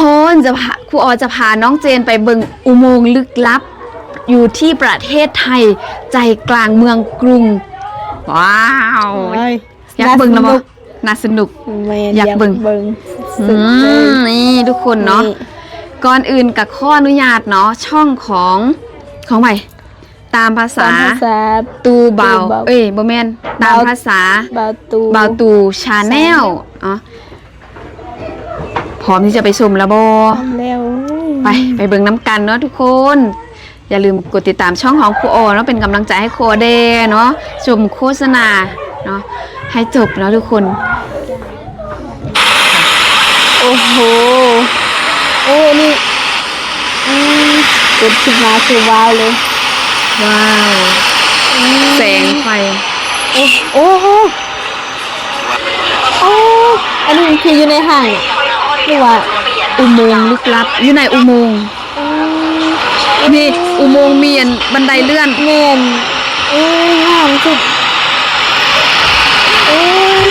คนจะพาครูออจะพาน้องเจนไปเบิงอุโมงค์ลึกลับ อยู่ที่ประเทศไทยใจกลางเมืองกรุง ว้าว อยากเบิงแล้วบ่น่าสนุกแม่นอยากเบิ่งเบิ่งอืสุดเลยมนี่ทุกคนเนาะก่อนอื่นกับข้ออนุญาตเนาะช่องของของใหม่ตามภาษาตามภาษาตูเบาตูเบา เอ้ยบ่แม่นตามเบาภาษาบาตูเบาตูชาแนลอ๋อพ ร้อมที่จะไปชมแล้วบ่ทำแล้วไปไปเบิ่งน้ำกันเนาะทุกคน อย่าลืมกดติดตามช่องของครูโอเนาะเป็นกำลังใจให้ครูโอเดเนาะชมโฆษณาเนาะให้จบเนาะทุกคน โอ้โหโอ้นี่อืมกดขึ้นมาคือว้าวเลยว้าวอืมแสงไฟโอ้โอ้โหโอ้อันนี้มันคืออยู่ในห้างเนี่ย หรือว่าอุโมงค์ลึกลับ อยู่ในอุโมงค์นี่อุโมงค์มีอันบันไดเลื่อนแม่นเอ้ยงามสุดเอ้ย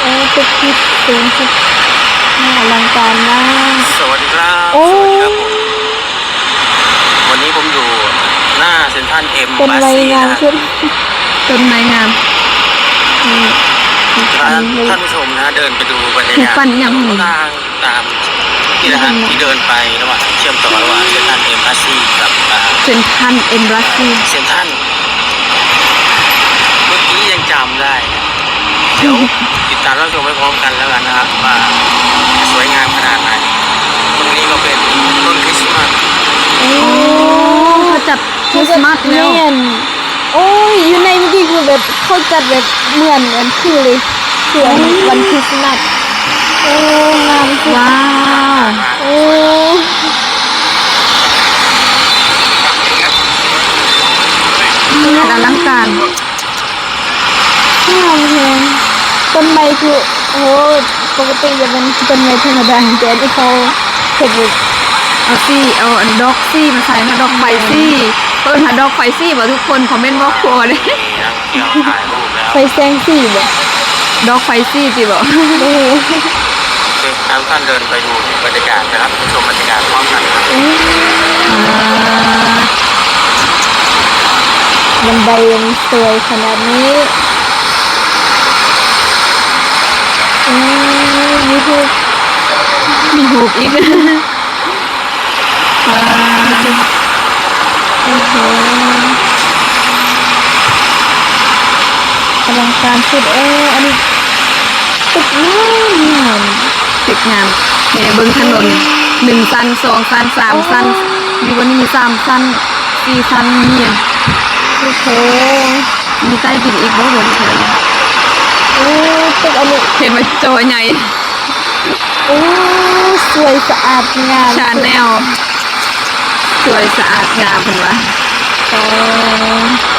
เอ้ยตึกทิพย์สูงสุดน่าอลังการมากสวัสดีครับสวัสดีครับผมวันนี้ผมอยู่หน้าเซ็นทรัลเอ็มเป็นบาไรซีงามนะขึ้นต้นไม้งามท่านท่านผู้ชม เดินไปดูบรรยากาศปั่นยังทางตามที่นะฮะที่เดินไประหว่างเชื่อมต่อระหว่างเซ็นทรัลเอ็มบาซีกับอ่าเซนทรันเอ็มรัสซีเซ็นทรัลเมื่อกี้ยังจำได้นะเดี๋ยวติดตามรับชมไปพร้อมกันแล้วกันนะครับว่าสวยงามขนาดไหนตรงนี้ก็เป็นต้นคริสต์มาสโอ้โอ้เขาจัดคริสต์มาสแล้วแม่นโอ้ยอยู่ในเมื่อกี้คือแบบเขาจัดแบบเหมือนกันคือเลย คืออันวันคริสต์มาสโอ้งามสุดว้าวโอ้งานอลังการงามแฮงต้นไม้คือโอ้ปกติจะเป็นต้นไม้ธรรมดาแต่อันนี้เขาเห็ดแบบเอาซี่เอาอันดอกซี่มาใส่มาดอกไฟซี่เปิดหาดอกไฟซี่บ่ทุกคนคอมเมนต์ว่าครัวเลยนี่นักเที่ยวถ่ายรูปแล้วไฟแสงสีแบบ ดอกไฟซี่จิบ่โอ้โหโอเคครับท่านเดินไปดูบรรยากาศนะครับชมบรรยากาศพร้อมกันครับบันไดยังสวยขนาดนี้อืมนี่คือมีหูกอีกโอ้โห อลังการสุดเอออันนี้ตึกงามงามติดงามเนี่ยเบิ่งถนนหนึ่งซันสองซันสามซันมีวันนี้มีสามซันสี่ซันมีอันโอ้โหมีใต้ดินอีกบ่บนถนนโอ้ตึกอันนี้เห็นว่าจอใหญ่โอ้สวยสะอาดงามชาแนลสวยสะอาดงามเพิ่นว่าโอ้โอ้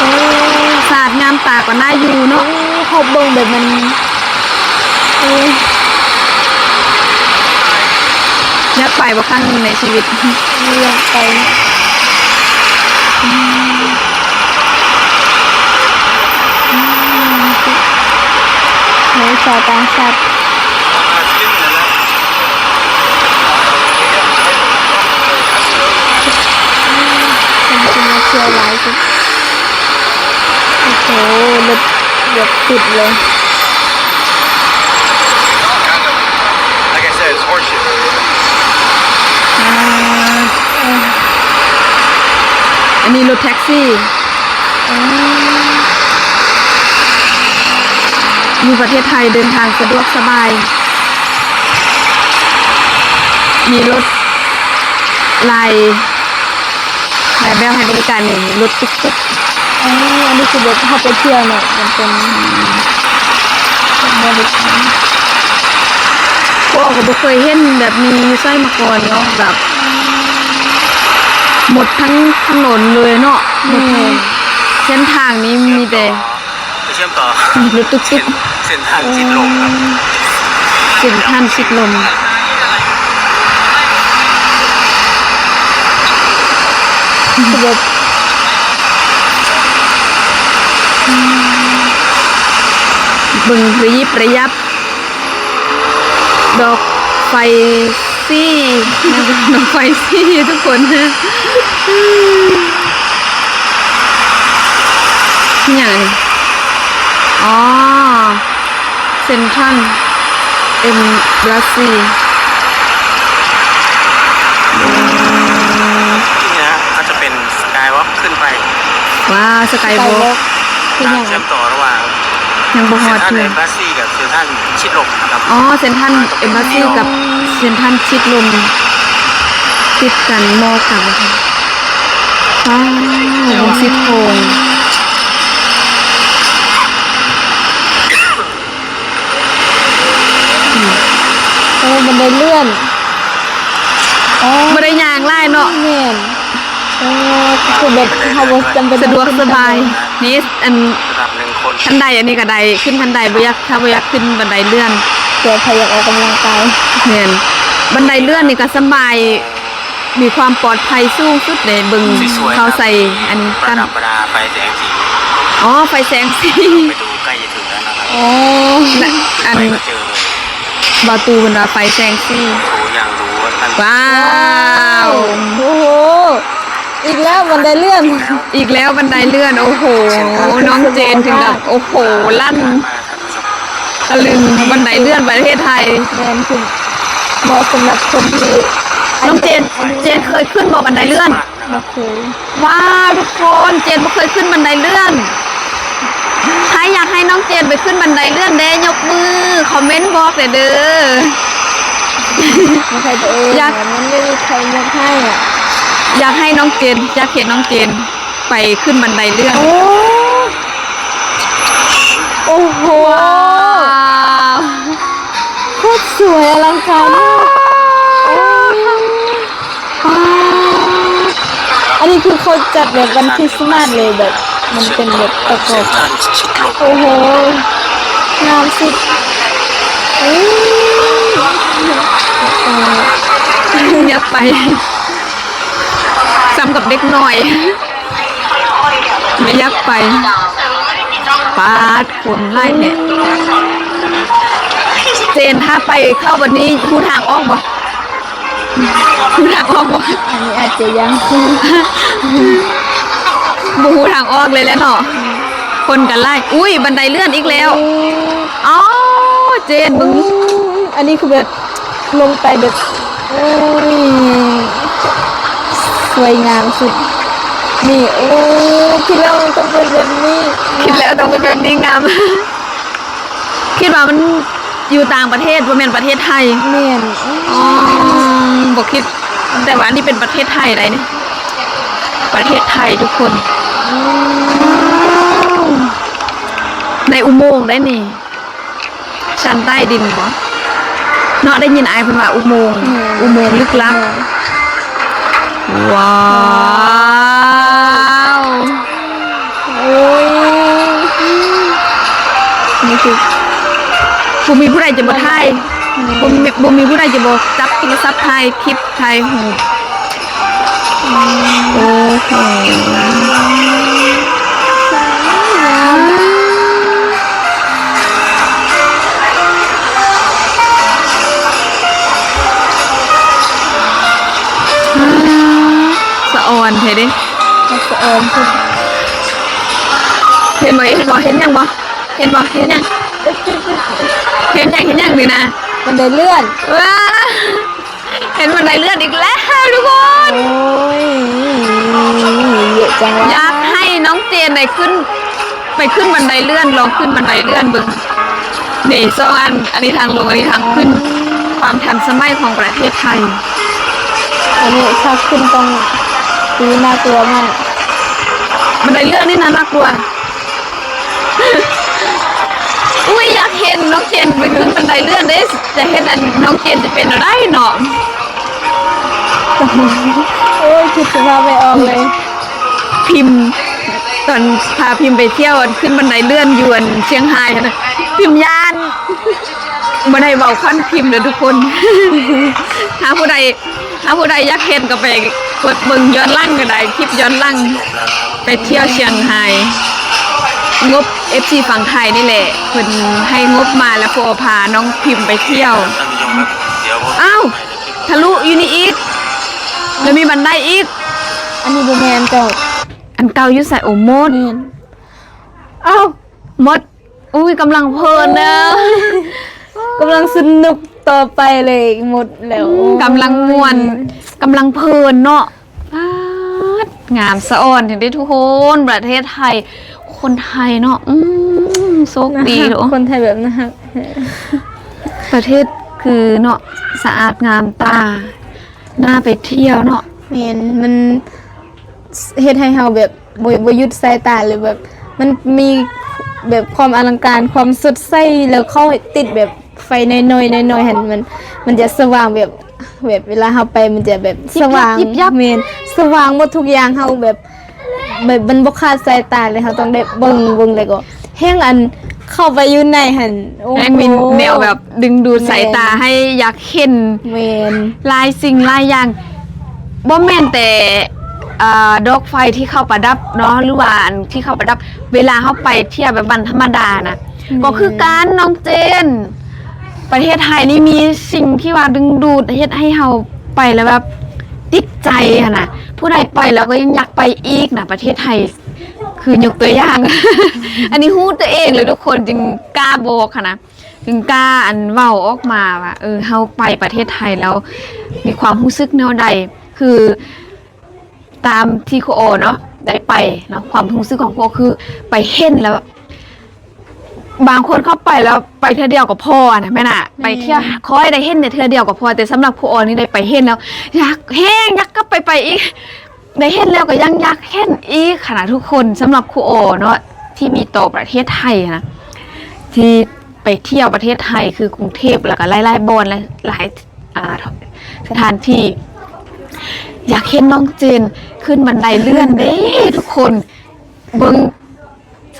สะอาดงามตากว่าหน้าอยู่เนาะเขาเบิ่งแบบมันเอ้ยอยากไปบ่ครั้งหนึงในชีวิตไม่อยากไปอืมเฮ้ยชาวต่างชาติเป็นที่มาเที่ยว หลายสุดโอ้โหรถแบบติดเลย Like I said, it's horseshit. อันนี้รถแท็กซี่อยู่ประเทศไทยเดินทางสะดวกสบาย มีรถลายลายแบบให้บริการนี่รถตุ๊กตุ๊ก อ๋ออันนี้คือแบบเขาไปเที่ยวเนี่ยมันเป็นเป็นบริการพวกก็บ่เคยเห็นแบบมีไส้มาก่อนเนาะแบบหมดทั้งถนนเลยเนาะหมดทั้งเส้นทางนี้มีแต่เชื่อมต่อมีรถตุ๊กเส้ตุ๊นกเส้นทางชิดลมครับสินท่านชิดลมคือแบบ บึงระยิบระยับ ดอกไฟซี่ดอกไฟซี่ทุกคนนะที่ไหนอ๋อเซนทรันเอ็มบราซีนี่นะก็จะเป็นสกายวอล์กขึ้นไปว้าวสกายไกลโวโลกกคือทาองย่างเชื่อมต่อระหว่าง ยังบ่ฮเซอนดทรัลเลเอยมบาซีกับเซนทรัลชิดลมนะครับอ๋อเซนทรันเอ็มบราซีกับเซนทรันชิดลมติดกันมอกันนะคะว้าววงซิโคงโอ้บันไดเลื่อนอ๋อไม่ได้ยางไล่เนาะแม่นโอ้คือแบบเขาบ่จำเป็นสะดวกสบาย นี่อัน ระดับหนึ่งคนทันใดอันนี้ก็ใดขึ้นทันใดบ่อยากถ้าบ่อยากขึ้นบันไดเลื่อนเกิดใครอยากออกกำลังกายเห็นบันไดเลื่อนนี่ก็สบายมีความปลอดภัยสูงสุดเลยเบึงสวยๆเขาใส่อันนี้ประกันดับประดาไฟแสงสีอ๋อไฟแสงสีไปดูใกล้จะถึงแล้วนะครับอ๋อน่ะอันไปก็เจอเลยบาตูเป็นว่าไฟแสงสีโอ้อย่างรู้ว่าท่านว้าวโอ้โหอีกแล้วบันไดเลื่อนแล้วอีกแล้วบันไดเลื่อน โอ้โห น้องเจนถึงกับโอ้โห ลั่นมาท่านผู้ชมตะลึงบันไดเลื่อนประเทศไทยแมนคือเหมาะสำหรับคนที่น้องเจน เจนเคยขึ้นบ่บันไดเลื่อนมาเคยว้าวทุกคนเจนบ่เคยขึ้นบันไดเลื่อนใครอยากให้น้องเจนไปขึ้นบันไดเลื่อนเด้ยกมือ คอมเมนต์บอกเลยเด้อไม่ใช่ตัวเองอยากอะมันไม่มีใครยกให้อะ อยากให้น้องเจนอยากเห็นน้องเจนไปขึ้นบันไดเลื่อน โอ้โอ้โหว้าวโคตรสวยอลังการมากโอ้อันนี้คือเขาจัดแบบวันคริสต์มาสเลยแบบ มันเป็นแบบประกอบท่านชิดลมโอ้โหงามสุดอื้ออยากไป ซ้ำกับเด็กหน่อย ไม่อยากไปปาดฝนไล่เนี่ย เจนถ้าไปเข้าวันนี้คูทางออกบ่คูทางออกบ่อันนี้อาจจะยังบูทางออกเลยแหล้วเนาะคนกันไล่ อุ้ยบันไดเลื่อนอีกแล้ว อ๋อ เจนมึง อันนี้คือแบบลงไปแบบโอ้ยส วยงามสุด นี่โอ้คิดแล้วมันต้องเป็นแบบนี้คิดแล้วต้องเป็นแบบนี้งาม คิดว่ามันอยู่ต่างประเทศว่าเป็นประเทศไทยเนียนอ๋อบอกคิด แต่ว่าอันนี่เป็นประเทศไทยอะไรเนี่ยประเทศไทยทุกคน ในอุโมงค์ได้นี่ชั้นใต้ดินบ่เนาะได้ยินไอ้เพิ่นว่าอุโมงค์อุโมงค์ลึกลับ ว้าวโอ้นี่คือบ่มีผู้ใดจะบ่ถ่ายบ่มีบ่มีผู้ใดจะบ่จับโทรศัพท์ไทยคลิปไทยหูโอ้โห มาสะออนสุดเห็นบ่เห็นบ่เห็นยังบ่เห็นบ่เห็นยังเห็นยังเห็นยังนี่นะมันไดเลื่อนว้าเห็นบันไดเลื่อนอีกแล้วทุกคนโอ้ยเยอะจังวะอยากให้น้องเจนได้ขึ้น ไปขึ้นบันไดเลื่อนลองขึ้นบันไดเลื่อนเบึงนี่สองอันอันนี้ทางลงอันนี้ทางขึ้น ความทันสมัยของประเทศไทยอันนี้ถ้าขึ้นต้องดูน่ากลัวมาก บันไดเลื่อนนี่นะน่ากลัว อุ้ยอยากเห็นน้องเจนไปขึ้นบันไดเลื่อนได้จะเห็นอันน้องเจนจะเป็นอะไรเนาะโอ้ยคิดสภาพไม่ออกเลย พิมพ์ ตอนพาพิมพ์ไปเที่ยวขึ้นบันไดเลื่อนอยวนเชียงรายนะพิมพ์ยานบันไดเบาค่อนพิมพ์เลยทุกคน ถ้าผู้ใดถ้าผู้ใดอยากเห็นก็ไปกดเบิ่งย้อนหล่างก็ได้คลิปย้อนหล่าง ไปเที่ยวเชียงรายงบ FC ฝั่งไทยนี่แหละเพิ่นให้งบมาแล้วพอพาน้องพิมพ์ไปเที่ยว ท่านผู้ชมครับเดี๋ยวผมอ้าว ทะลุอยู่นี่อีกแล้วมีบันไดอีก อันนี้บ่แม่นเจ้าอันเก่าอยู่ใส่โอโมด แม่นอ้าวมด อุ้ยกำลังเพลินนะกำลังสนุกต่อไปเลยหมดแล้วกำลังม่วนกำลังเพลินเนาะป๊าด งามสะอ่อนถึงได้ทุกคนประเทศไทย คนไทยเนาะอืมโชคดีเนาะคนไทยแบบนะครับประเทศคือเนาะสะอาดงามตาน่าไปเที่ยวเนาะแม่นมันเฮ็ดให้เฮาแบบบ่บ่หยุดสายตาเลยแบบ มันมีแบบความอลังการความสดใสแล้วเข้าติดแบบไฟน้อยๆน้อยๆเห็นมันมันจะสว่างแบบ แบบเวลาเฮาไปมันจะแบบสว่างยิบยับแม่นสว่างหมดทุกอย่างเฮาแบบ แบบมันบ่คลาดสายตาเลยเฮาต้องได้เบิ่งเบิ่งเลยก็แห้งอันเข้าไปอยู่ในหั่นโอ้โหแม่งมีแนวแบบดึงดูดสายตาให้อยากเห็นแม่นหลายสิ่งหลายอย่างบ่แม่นแต่อ่าดอกไฟที่เข้าประดับเนาะหรือว่าอันที่เข้าประดับ เวลาเข้าไปเที่ยวแบบวันธรรมดานะก็คือการน้องเจน ประเทศไทยนี่มีสิ่งที่ว่าดึงดูดเฮ็ดให้เฮาไปแล้วแบบติดใจอะนะผู้ใดไปแล้วก็ยังอยากไปอีกนะประเทศไทย คือยกตัวอย่าง อันนี้ฮู้ตัวเองเลยทุกคนจึงกล้าบอกค่ะนะจึงกล้าอันเว้าออกมาว่าเออเฮาไปประเทศไทยแล้ว มีความรู้สึกแนวใด คือ ตามที่คโอเนาะได้ไปเนาะความรู้สึกของครูโอคือไปเห็นแล้ว บบบางคนเข้าไปแล้วไปเทื่อเดียวกับพ่อนะแม่น่ะ ไปเที่ยวคอยได้เห็นในเทื่อเดียวกับพ่อแต่สำหรับครูโอนี่ได้ไปเห็นแล้วอยากแห้งอยากก็ไปไปอีกได้เห็นแล้วก็ยังอยากเห็นอีกขนาดทุกคนสำหรับครูโอเนาะที่มีต่อประเทศไทยนะที่ไปเที่ยวประเทศไทยคือกรุงเทพแล้วก็ไล่ๆบอนและหลายอ่าสถานที่ อยากเห็นน้องเจนขึ้นบันไดเลื่อนเด้ทุกคนเบิ่ง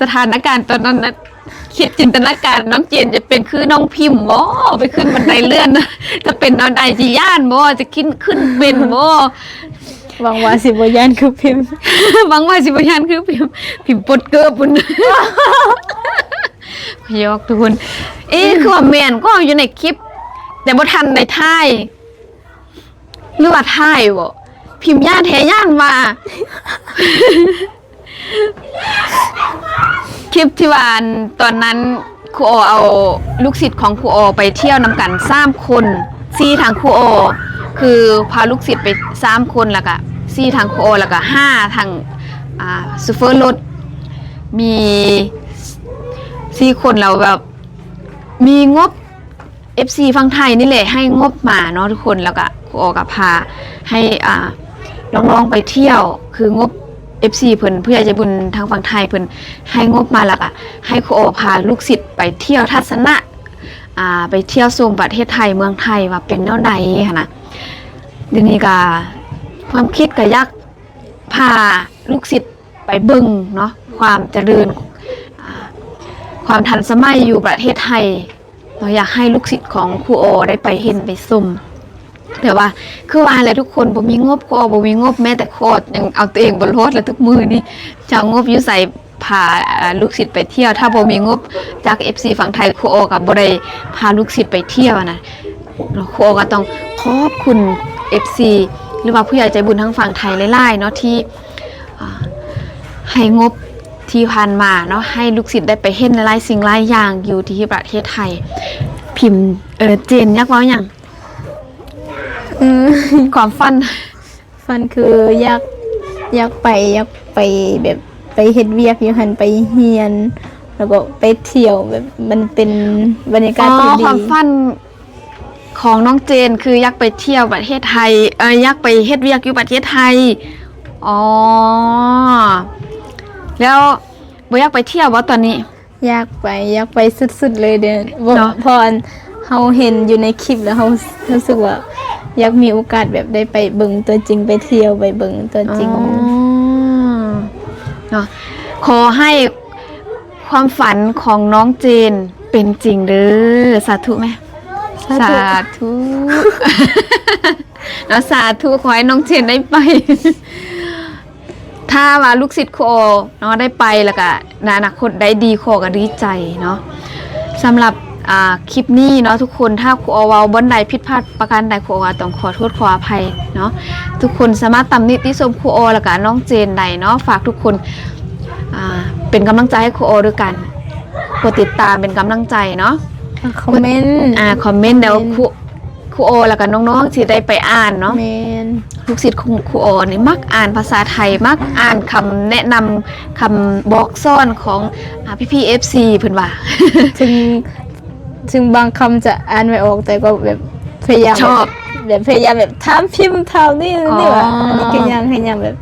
สถานการณ์ตอนนั้นนะ คิดจินตนาการน้องเจนจะเป็นคือน้องพิมพ์บ่ไปขึ้นบันไดเลื่อนนะจะเป็นน้องใดจีย่านบ่จะขึ้นขึ้นเป็นบ่หวังว่าสิบ่ย่านคือพิมพ์หวังว่าสิบยานคือพิมพ์พิมพ์ปดเกือบบุญยอกทุกคน เอ๊ะคือว่าแมนก็อยู่ในคลิป แต่บ่ทันในท่ายหรือว่าท่ายบ่พิมพ์ย่านแท้ย่านมา คลิปที่วานตอนนั้นครูโอเอาลูกศิษย์ของครูโอไปเที่ยวนำกันสามคนซี่ทางครูโอ คือพาลูกศิษย์ไปสามคนแล้วก็ซี่ทางครูโอแล้วก็ห้าทางอ่าซูเฟอร์รถมีสี่คนแล้วแบบมีงบ FC ฝั่งไทยนี่แหละให้งบมาเนาะทุกคนแล้วก็ครูโอกับพาให้อ่าน้องๆไปเที่ยวคืองบ FC เพิ่นผู้ใหญ่ใจบุญทางฝั่งไทยเพิ่นให้งบมาแล้วก็ให้ครูโอพาลูกศิษย์ไปเที่ยวทัศนะอ่าไปเที่ยวชมประเทศไทยเมืองไทยว่าเป็นแนวใดหั้นะเดี๋ยวนี้ก็ความคิดก็อยากพาลูกศิษย์ไปเบิ่งเนาะความเจริญความทันสมัยอยู่ประเทศไทย เราอยากให้ลูกศิษย์ของครูโอได้ไปเห็นไปชม แต่ว่าคือว่าอะไรทุกคนบ่มีงบคโอบ่มีงบแม้แต่โคตรยังเอาตัวเองบนรถแล้วทุกมือนี่จะเอางบอยู่ใส่พาลูกศิษย์ไปเที่ยว ถ้าบ่มีงบจาก FC ฝั่งไทยครูโอกับบ่ได้พาลูกศิษย์ไปเที่ยวนะครูโอก็ต้องขอบคุณ FC หรือว่าผู้ใหญ่ใจบุญทั้งฝั่งไทยหลายๆเนาะที่ให้งบที่ผ่านมาเนาะให้ลูกศิษย์ได้ไปเห็นหลายสิ่งหลายอย่างอยู่ที่ประเทศไทย พิมพ์เออเจนยักษ์ว่าอย่าง อืมความฟัน ฟันคืออยากอยากไปอยากไปแบบไปเฮ็ดเวียกอยู่หันไปเฮียน แล้วก็ไปเที่ยวแบบมันเป็นบรรยากาศอ๋อที่ดี ความฝันของน้องเจนคืออยากไปเที่ยวประเทศไทยเอออยากไปเฮ็ดเวียกอยู่ประเทศไทย อ๋อ แล้วบ่อยากไปเที่ยวบ่ตอนนี้ อยากไปอยากไปสุดๆเลยเด้อบ่เนาะพออัน เฮาเห็นอยู่ในคลิปแล้วเฮารู้สึกว่า อยากมีโอกาสแบบได้ไปเบิ่งตัวจริงไปเที่ยวไปเบิ่งตัวจริงอ๋อเนาะขอให้ความฝันของน้องเจนเป็นจริงเด้อสาธุไหมสาธุแล้วสาธุขอให้น้องเจนได้ไป ถ้าว่าลูกศิษย์โคเนาะได้ไปแล้วก็ในอนาคตได้ดีโคก็ดีใจเนาะสำหรับ อ่าคลิปนี้เนาะทุกคนถ้าครูออเวาบนใดผิดพลาดประการใดครูออต้องขอโทษขออภัยเนาะทุกคนสามารถตำหนิติชมครูออแล้วก็น้องเจนใดเนาะฝากทุกคนอ่าเป็นกำลังใจให้ครูออด้วยกันกดติดตามเป็นกำลังใจเนาะคอมเมนต์อ่าคอมเมนต์เดี๋ยวครูครูออแล้วก็น้องๆสิได้ไปอ่านเนาะแมนลูกศิษย์ของครูออนี่มักอ่านภาษาไทยมักอ่านคำแนะนำคำบอกซ่อนของพี่พี่เอฟซีเพิ่นว่าถึง ถึงบางคำจะอ่านไม่ออกแต่ก็แบบพยายามชอบ แบบพยายามแบบถามพิมพ์ถามนี่นี่ว่าอ๋ออั อันนี้ก็ยังพยายามแบบ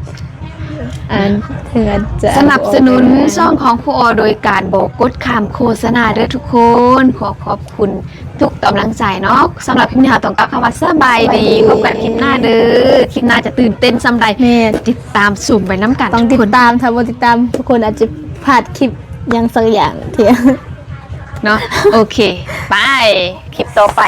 อ่านถึงอาจจะสนับสนุนช่องของครูออโดยการบอกกดคำโฆษณาเด้อทุกคน ขอขอบคุณทุกกำลังใจเนาะสำหรับคลิปนี้ค่ะต้องกลับคำว่าสบายดีพบกันคลิปหน้าเด้อคลิปหน้าจะตื่นเต้นสำใดแม่ติดตามสุ่มไปน้ำกันต้องทุติกดคน ตามถ้าบ่ติดตามทุกคนอาจจะพลาดคลิปอยังสักอย่างเทีย เนาะโอเค ไป คลิปต่อไป